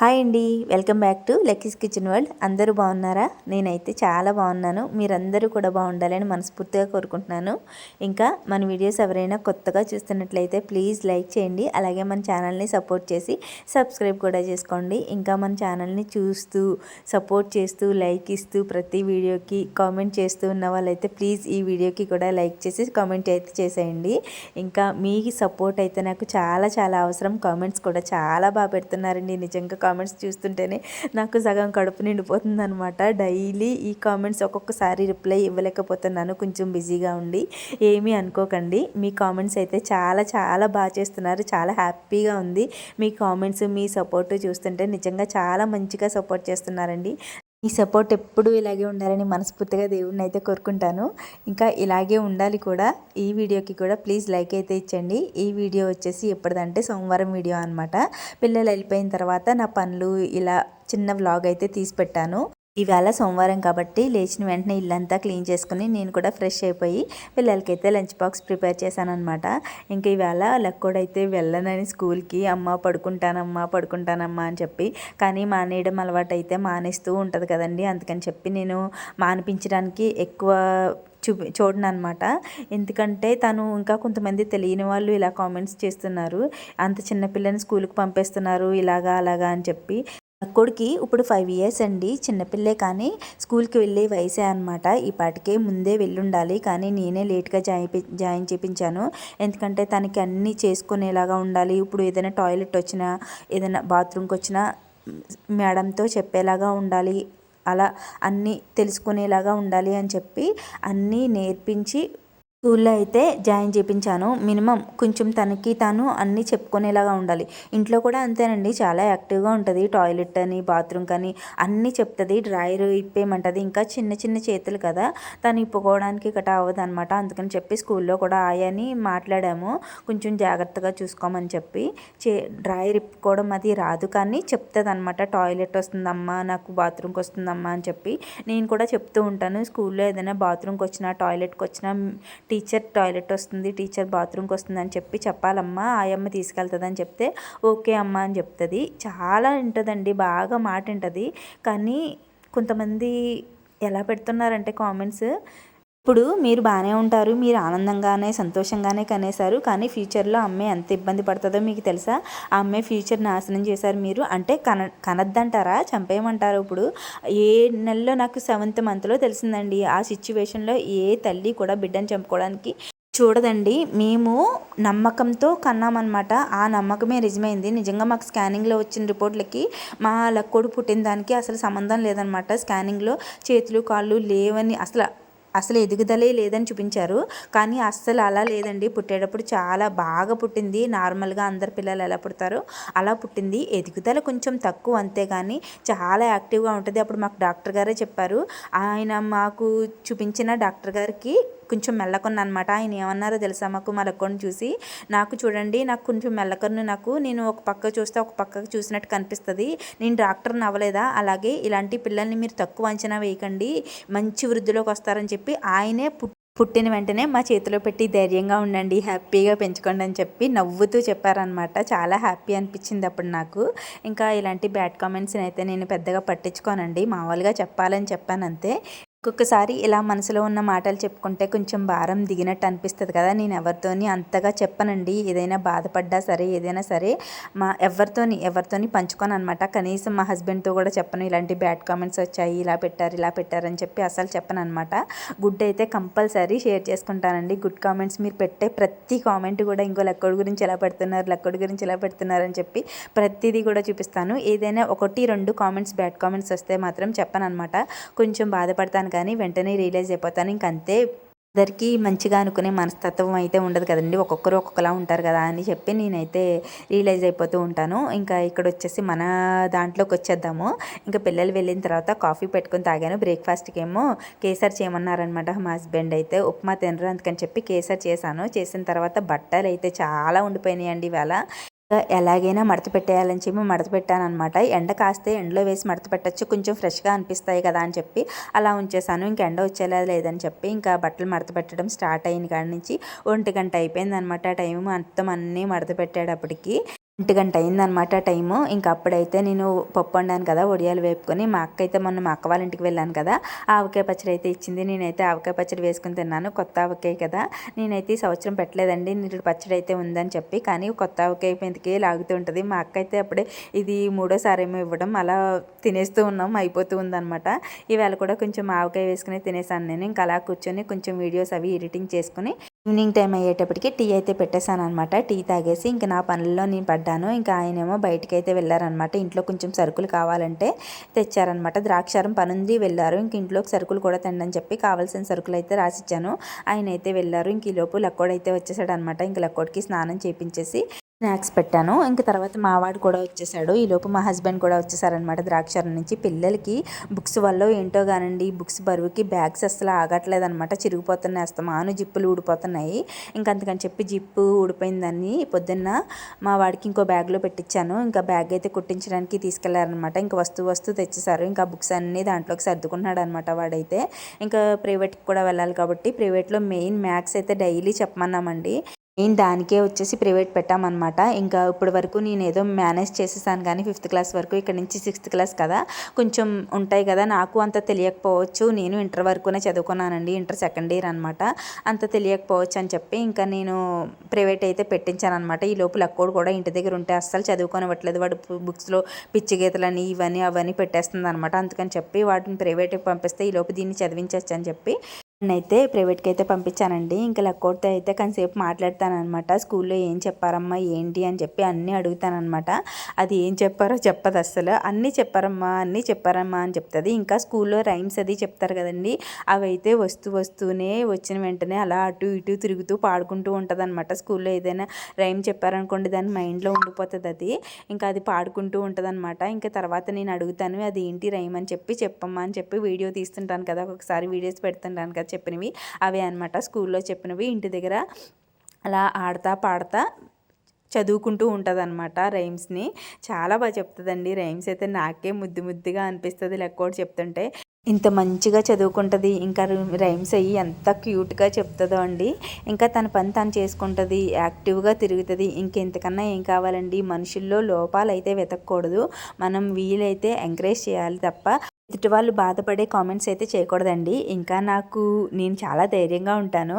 Hi అండి. Welcome back to Lucky's kitchen world. అందరూ బాగున్నారా? నేనైతే చాలా బాగున్నాను. మీరందరూ కూడా బాగుండాలని మనస్ఫూర్తిగా కోరుకుంటున్నాను. ఇంకా మన వీడియోస్ ఎవరైనా కొత్తగా చూస్తున్నట్లయితే ప్లీజ్ లైక్ చేయండి. అలాగే మన ఛానల్ని సపోర్ట్ చేసి సబ్స్క్రైబ్ కూడా చేసుకోండి. ఇంకా మన ఛానల్ని చూస్తూ సపోర్ట్ చేస్తూ లైక్ ఇస్తూ ప్రతి వీడియోకి కామెంట్ చేస్తూ ఉన్న వాళ్ళైతే ప్లీజ్ ఈ వీడియోకి కూడా లైక్ చేసి కామెంట్ అయితే చేసేయండి. ఇంకా మీ సపోర్ట్ అయితే నాకు చాలా చాలా అవసరం. కామెంట్స్ కూడా చాలా బాగా పెడుతున్నారండి. నిజంగా కామెంట్స్ చూస్తుంటేనే నాకు సగం కడుపు నిండిపోతుంది అనమాట డైలీ ఈ కామెంట్స్ ఒక్కొక్కసారి రిప్లై ఇవ్వలేకపోతున్నాను. కొంచెం బిజీగా ఉండి ఏమీ అనుకోకండి. మీ కామెంట్స్ అయితే చాలా చాలా బాగా చేస్తున్నారు. చాలా హ్యాపీగా ఉంది. మీ కామెంట్స్ మీ సపోర్ట్ చూస్తుంటే నిజంగా చాలా మంచిగా సపోర్ట్ చేస్తున్నారండి. ఈ సపోర్ట్ ఎప్పుడు ఇలాగే ఉండాలని మనస్ఫూర్తిగా దేవుడిని అయితే కోరుకుంటాను. ఇంకా ఇలాగే ఉండాలి కూడా. ఈ వీడియోకి కూడా ప్లీజ్ లైక్ అయితే ఇచ్చండి. ఈ వీడియో వచ్చేసి ఎప్పటిదంటే సోమవారం వీడియో అనమాట పిల్లలు వెళ్ళిపోయిన తర్వాత నా పనులు ఇలా చిన్న వ్లాగ్ అయితే తీసి పెట్టాను. ఇవాళ సోమవారం కాబట్టి లేచిన వెంటనే ఇల్లంతా క్లీన్ చేసుకుని నేను కూడా ఫ్రెష్ అయిపోయి పిల్లలకైతే లంచ్ బాక్స్ ప్రిపేర్ చేశాను అనమాట ఇంకా ఇవాళ లక్కోడైతే వెళ్ళనని స్కూల్కి అమ్మ పడుకుంటానమ్మా పడుకుంటానమ్మా అని చెప్పి కానీ మానేయడం అలవాటు అయితే మానేస్తూ ఉంటుంది కదండి. అందుకని చెప్పి నేను మానిపించడానికి ఎక్కువ చూపి చూడనమాట ఎందుకంటే తను ఇంకా కొంతమంది తెలియని వాళ్ళు ఇలా కామెంట్స్ చేస్తున్నారు. అంత చిన్నపిల్లని స్కూల్కి పంపేస్తున్నారు ఇలాగా అలాగా అని చెప్పి. కొడుకి ఇప్పుడు ఫైవ్ ఇయర్స్ అండి. చిన్నపిల్లే కానీ స్కూల్కి వెళ్ళే వయసే అనమాట ఈ పాటికే ముందే వెళ్ళుండాలి. కానీ నేనే లేట్గా జాయిన్ జాయిన్ చేయించాను ఎందుకంటే తనకి అన్నీ చేసుకునేలాగా ఉండాలి. ఇప్పుడు ఏదైనా టాయిలెట్ వచ్చినా ఏదైనా బాత్రూమ్కి వచ్చినా మేడంతో చెప్పేలాగా ఉండాలి. అలా అన్నీ తెలుసుకునేలాగా ఉండాలి అని చెప్పి అన్నీ నేర్పించి స్కూల్లో అయితే జాయిన్ చేయించాను మినిమం కొంచెం తనకి తాను అన్నీ చెప్పుకునేలాగా ఉండాలి. ఇంట్లో కూడా అంతేనండి. చాలా యాక్టివ్గా ఉంటుంది. టాయిలెట్ అని బాత్రూమ్ కానీ అన్నీ చెప్తుంది. డ్రాయర్ ఇప్పేయమంటుంది. ఇంకా చిన్న చిన్న చేతులు కదా. తను ఇప్పుకోవడానికి గట్రా అవ్వదు అనమాట అందుకని చెప్పి స్కూల్లో కూడా ఆయని మాట్లాడాము. కొంచెం జాగ్రత్తగా చూసుకోమని చెప్పి చే డ్రాయర్ ఇప్పుకోవడం అది రాదు కానీ చెప్తుంది అనమాట టాయిలెట్ వస్తుందమ్మా నాకు బాత్రూమ్కి వస్తుందమ్మా అని చెప్పి. నేను కూడా చెప్తూ ఉంటాను. స్కూల్లో ఏదైనా బాత్రూమ్కి వచ్చినా టాయిలెట్కి వచ్చినా టీచర్ టాయిలెట్ వస్తుంది టీచర్ బాత్రూమ్కి వస్తుంది అని చెప్పి చెప్పాలమ్మా ఆయమ్మ తీసుకెళ్తుందని చెప్తే ఓకే అమ్మ అని చెప్తుంది. చాలా ఉంటుందండి బాగా మాట ఉంటుంది కానీ కొంతమంది ఎలా పెడుతున్నారంటే కామెంట్స్ ఇప్పుడు మీరు బాగానే ఉంటారు మీరు ఆనందంగానే సంతోషంగానే కనేశారు కానీ ఫ్యూచర్లో అమ్మాయి ఎంత ఇబ్బంది పడుతుందో మీకు తెలుసా? ఆ అమ్మాయి ఫ్యూచర్ నాశనం చేశారు మీరు. అంటే కన కనద్దంటారా? చంపేయమంటారు ఇప్పుడు? ఏ నెలలో నాకు సెవెంత్ మంత్లో తెలిసిందండి ఆ సిచ్యువేషన్లో ఏ తల్లి కూడా బిడ్డను చంపుకోవడానికి చూడదండి. మేము నమ్మకంతో కన్నామన్నమాట. ఆ నమ్మకమే నిజమైంది నిజంగా మాకు స్కానింగ్లో వచ్చిన రిపోర్ట్లకి మా లక్కోడు పుట్టిన దానికి అసలు సంబంధం లేదనమాట స్కానింగ్లో చేతులు కాళ్ళు లేవని అసలు అసలు ఎదుగుదలే లేదని చూపించారు. కానీ అస్సలు అలా లేదండి. పుట్టేటప్పుడు చాలా బాగా పుట్టింది. నార్మల్గా అందరు పిల్లలు ఎలా పుడతారో అలా పుట్టింది. ఎదుగుదల కొంచెం తక్కువ అంతేగాని చాలా యాక్టివ్గా ఉంటుంది. అప్పుడు మాకు డాక్టర్ గారే చెప్పారు. ఆయన మాకు చూపించిన డాక్టర్ గారికి కొంచెం మెల్లకొన్న అనమాట ఆయన ఏమన్నారో తెలుసా మాకు మలకొని చూసి? నాకు చూడండి నాకు కొంచెం మెల్లకొన్ను నాకు. నేను ఒక పక్క చూస్తే ఒక పక్కకు చూసినట్టు కనిపిస్తుంది. నేను డాక్టర్ని అవ్వలేదా అలాగే ఇలాంటి పిల్లల్ని మీరు తక్కువ అంచనా వేయకండి. మంచి వృద్ధిలోకి వస్తారని చెప్పి ఆయనే పుట్టిన వెంటనే మా చేతిలో పెట్టి ధైర్యంగా ఉండండి హ్యాపీగా పెంచుకోండి అని చెప్పి నవ్వుతూ చెప్పారనమాట. చాలా హ్యాపీ అనిపించింది అప్పుడు నాకు. ఇంకా ఇలాంటి బ్యాడ్ కామెంట్స్ని అయితే నేను పెద్దగా పట్టించుకోనండి. మామూలుగా చెప్పాలని చెప్పాను అంతే ఒక్కొక్కసారి ఇలా మనసులో ఉన్న మాటలు చెప్పుకుంటే కొంచెం భారం దిగినట్టు అనిపిస్తుంది కదా. నేను ఎవరితోని అంతగా చెప్పనండి. ఏదైనా బాధపడ్డా సరే ఏదైనా సరే మా ఎవరితోని ఎవరితోని పంచుకోను అనమాట కనీసం మా హస్బెండ్తో కూడా చెప్పను. ఇలాంటి బ్యాడ్ కామెంట్స్ వచ్చాయి ఇలా పెట్టారు ఇలా పెట్టారని చెప్పి అసలు చెప్పను అనమాట గుడ్ అయితే కంపల్సరీ షేర్ చేసుకుంటానండి. గుడ్ కామెంట్స్ మీరు పెట్టే ప్రతి కామెంట్ కూడా ఇంకో లెక్కడి గురించి ఎలా పెడుతున్నారు లెక్కడి గురించి ఎలా పెడుతున్నారు అని చెప్పి ప్రతిదీ కూడా చూపిస్తాను. ఏదైనా ఒకటి రెండు కామెంట్స్ బ్యాడ్ కామెంట్స్ వస్తే మాత్రం చెప్పను అనమాట కొంచెం బాధపడతాను కానీ వెంటనే రియలైజ్ అయిపోతాను. ఇంకంతే అందరికీ మంచిగా అనుకునే మనస్తత్వం అయితే ఉండదు కదండి. ఒక్కొక్కరు ఒక్కొక్కలా ఉంటారు కదా అని చెప్పి నేనైతే రియలైజ్ అయిపోతూ ఉంటాను. ఇంకా ఇక్కడ వచ్చేసి మన దాంట్లోకి వచ్చేద్దాము. ఇంకా పిల్లలు వెళ్ళిన తర్వాత కాఫీ పెట్టుకొని తాగాను. బ్రేక్ఫాస్ట్కి ఏమో కేసర్ చేయమన్నారనమాట మా హస్బెండ్ అయితే. ఉప్మా తినరు అందుకని చెప్పి కేసర్ చేశాను. చేసిన తర్వాత బట్టలు అయితే చాలా ఉండిపోయినాయండి ఇవాళ. ఎలాగైనా మడత పెట్టేయాలని చెప్పి మడత పెట్టాను అనమాట ఎండ కాస్తే ఎండలో వేసి మడత పెట్టచ్చు కొంచెం ఫ్రెష్గా అనిపిస్తాయి కదా అని చెప్పి అలా ఉంచేసాను ఇంక ఎండ వచ్చేలా లేదని చెప్పి ఇంకా బట్టలు మడత పెట్టడం స్టార్ట్ అయిన కాడి నుంచి. ఒంటి గంట అయిపోయింది అనమాట టైం మొత్తం అన్నీ మడత పెట్టేటప్పటికి ఇంటి గంట అయిందనమాట టైము. ఇంకా అప్పుడైతే నేను పప్పు వండాను కదా వడియాలు వేపుకొని మా అక్క అయితే మొన్న మా అక్క వాళ్ళ ఇంటికి వెళ్ళాను కదా ఆవకాయ పచ్చడి అయితే ఇచ్చింది. నేనైతే ఆవకాయ పచ్చడి వేసుకుని తిన్నాను కొత్త ఆవకాయ కదా. నేనైతే ఈ సంవత్సరం పెట్టలేదండి నీటి పచ్చడి అయితే ఉందని చెప్పి కానీ కొత్త ఆవకాయ పెంతికి లాగుతూ ఉంటుంది. మా అక్క అయితే అప్పుడే ఇది మూడోసారి ఏమో ఇవ్వడం అలా తినేస్తూ ఉన్నాం అయిపోతూ ఉందనమాట ఈవేళ కూడా కొంచెం ఆవకాయ వేసుకుని తినేసాను నేను. ఇంకా అలా కూర్చొని కొంచెం వీడియోస్ అవి ఎడిటింగ్ చేసుకుని ఈవినింగ్ టైం అయ్యేటప్పటికి టీ అయితే పెట్టేశాను అనమాట టీ తాగేసి ఇంకా నా పనుల్లో నేను పడ్డాను. ఇంకా ఆయనేమో బయటకి అయితే వెళ్ళారనమాట ఇంట్లో కొంచెం సరుకులు కావాలంటే తెచ్చారనమాట ద్రాక్షారం పనుంది వెళ్ళారు. ఇంక ఇంట్లోకి సరుకులు కూడా తిండని చెప్పి కావాల్సిన సరుకులు అయితే రాసిచ్చాను. ఆయన అయితే వెళ్ళారు. ఇంక ఈ లోపు లక్కోడైతే వచ్చేసాడు అనమాట ఇంక లక్కోడికి స్నానం చేపించేసి స్నాక్స్ పెట్టాను. ఇంక తర్వాత మావాడు కూడా వచ్చేసాడు. ఈలోపు మా హస్బెండ్ కూడా వచ్చేసారనమాట ద్రాక్షారం నుంచి. పిల్లలకి బుక్స్ వల్ల ఏంటో కానండి బుక్స్ బరువుకి బ్యాగ్స్ అసలు ఆగట్లేదు అనమాట చిరిగిపోతున్నాయి అస్తమాను జిప్పులు ఊడిపోతున్నాయి. ఇంకా అందుకని చెప్పి జిప్పు ఊడిపోయిందని పొద్దున్న మా వాడికి ఇంకో బ్యాగ్లో పెట్టించాను ఇంకా బ్యాగ్ అయితే కుట్టించడానికి తీసుకెళ్ళారనమాట ఇంకా వస్తువు వస్తువు తెచ్చేసారు. ఇంకా బుక్స్ అన్నీ దాంట్లోకి సర్దుకున్నాడు అనమాట వాడైతే. ఇంకా ప్రైవేట్కి కూడా వెళ్ళాలి కాబట్టి ప్రైవేట్లో మెయిన్ మ్యాథ్స్ అయితే డైలీ చెప్పమన్నామండి. నేను దానికే వచ్చేసి ప్రైవేట్ పెట్టామన్నమాట. ఇంకా ఇప్పటి వరకు నేను ఏదో మేనేజ్ చేసేసాను కానీ ఫిఫ్త్ క్లాస్ వరకు ఇక్కడ నుంచి సిక్స్త్ క్లాస్ కదా కొంచెం ఉంటాయి కదా నాకు అంత తెలియకపోవచ్చు. నేను ఇంటర్ వరకునే చదువుకున్నానండి ఇంటర్ సెకండ్ ఇయర్ అనమాట అంత తెలియకపోవచ్చు అని చెప్పి ఇంకా నేను ప్రైవేట్ అయితే పెట్టించాను అనమాట ఈ లోపు లక్కోడు కూడా ఇంటి దగ్గర ఉంటే అస్సలు చదువుకోనివ్వట్లేదు వాడు బుక్స్లో పిచ్చి గీతలని ఇవన్నీ అవన్నీ పెట్టేస్తుంది అనమాట అందుకని చెప్పి వాటిని ప్రైవేట్కి పంపిస్తే ఈ లోపు దీన్ని చదివించవచ్చు అని చెప్పి అయితే ప్రైవేట్కి అయితే పంపించానండి. ఇంకా లక్కోడితో అయితే కాసేపు మాట్లాడతానమాట స్కూల్లో ఏం చెప్పారమ్మా ఏంటి అని చెప్పి అన్నీ అడుగుతానమాట అది ఏం చెప్పారో చెప్పదు అస్సలు. అన్నీ చెప్పారమ్మా అన్నీ చెప్పారమ్మా అని చెప్తుంది. ఇంకా స్కూల్లో రైమ్స్ అది చెప్తారు కదండి. అవి అయితే వస్తూ వస్తూనే వచ్చిన వెంటనే అలా అటు ఇటు తిరుగుతూ పాడుకుంటూ ఉంటుంది అనమాట స్కూల్లో ఏదైనా రైమ్ చెప్పారనుకోండి దాని మైండ్లో ఉండిపోతుంది అది. ఇంకా అది పాడుకుంటూ ఉంటుంది అనమాట ఇంకా తర్వాత నేను అడుగుతాను అది ఏంటి రైమ్? అని చెప్పి చెప్పమ్మా అని చెప్పి వీడియో తీస్తుంటాను కదా. ఒకసారి వీడియోస్ పెడుతుంటాను కదా. చెప్పినవి. అవే అనమాట స్కూల్లో చెప్పినవి. ఇంటి దగ్గర అలా ఆడతా పాడతా చదువుకుంటూ ఉంటుంది అనమాట రైమ్స్ని. చాలా బాగా చెప్తుందండి. రైమ్స్ అయితే నాకే ముద్దు ముద్దుగా అనిపిస్తుంది. లెక్కోటి చెప్తుంటే ఇంత మంచిగా చదువుకుంటుంది. ఇంకా రైమ్స్ అయ్యి ఎంత క్యూట్గా చెప్తుందో అండి. ఇంకా తన పని తను చేసుకుంటుంది. యాక్టివ్గా తిరుగుతుంది. ఇంకెంతకన్నా ఏం కావాలండి? మనుషుల్లో లోపాలు అయితే వెతకూడదు మనం వీలైతే ఎంకరేజ్ చేయాలి తప్ప ఎదుటి వాళ్ళు బాధపడే కామెంట్స్ అయితే చేయకూడదండి. ఇంకా నాకు నేను చాలా ధైర్యంగా ఉంటాను.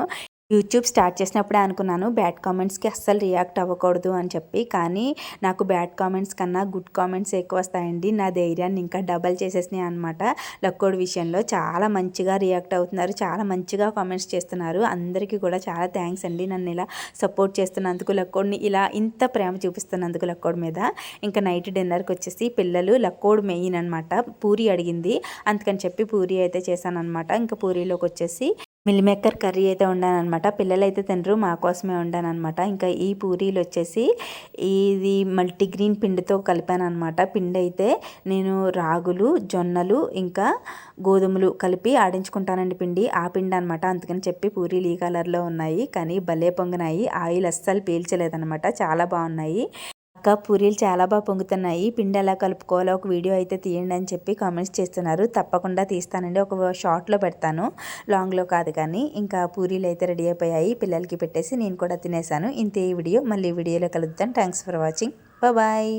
యూట్యూబ్ స్టార్ట్ చేసినప్పుడే అనుకున్నాను బ్యాడ్ కామెంట్స్కి అస్సలు రియాక్ట్ అవ్వకూడదు అని చెప్పి. కానీ నాకు బ్యాడ్ కామెంట్స్ కన్నా గుడ్ కామెంట్స్ ఎక్కువ వస్తాయండి. నా ధైర్యాన్ని ఇంకా డబల్ చేసేసినాయి అనమాట లక్కోడి విషయంలో చాలా మంచిగా రియాక్ట్ అవుతున్నారు. చాలా మంచిగా కామెంట్స్ చేస్తున్నారు. అందరికీ కూడా చాలా థ్యాంక్స్ అండి నన్ను ఇలా సపోర్ట్ చేస్తున్నందుకు లక్కోడిని ఇలా ఇంత ప్రేమ చూపిస్తున్నందుకు లక్కోడి మీద. ఇంకా నైట్ డిన్నర్కి వచ్చేసి పిల్లలు లక్కోడ్ మెయిన్ అనమాట పూరి అడిగింది. అందుకని చెప్పి పూరి అయితే చేశాను అనమాట ఇంకా పూరీలోకి వచ్చేసి మిల్లిమేకర్ కర్రీ అయితే వండానమాట పిల్లలు అయితే తినరు మా కోసమే వండానమాట ఇంకా ఈ పూరీలు వచ్చేసి ఇది మల్టీగ్రీన్ పిండితో కలిపాను అనమాట పిండి అయితే నేను రాగులు జొన్నలు ఇంకా గోధుమలు కలిపి ఆడించుకుంటానండి పిండి. ఆ పిండి అనమాట అందుకని చెప్పి పూరీలు ఈ కలర్లో ఉన్నాయి. కానీ భలే పొంగినాయి. ఆయిల్ అస్సలు పీల్చలేదనమాట చాలా బాగున్నాయి. అక్క పూరీలు చాలా బాగా పొంగుతున్నాయి. పిండి ఎలా కలుపుకోవాలో ఒక వీడియో అయితే తీయండి అని చెప్పి కామెంట్స్ చేస్తున్నారు. తప్పకుండా తీస్తానండి. ఒక షార్ట్లో పెడతాను. లాంగ్లో కాదు కానీ ఇంకా పూరీలు అయితే రెడీ అయిపోయాయి. పిల్లలకి పెట్టేసి నేను కూడా తినేసాను. ఇంతే ఈ వీడియో. మళ్ళీ వీడియోలో కలుద్దాం. Thanks for watching bye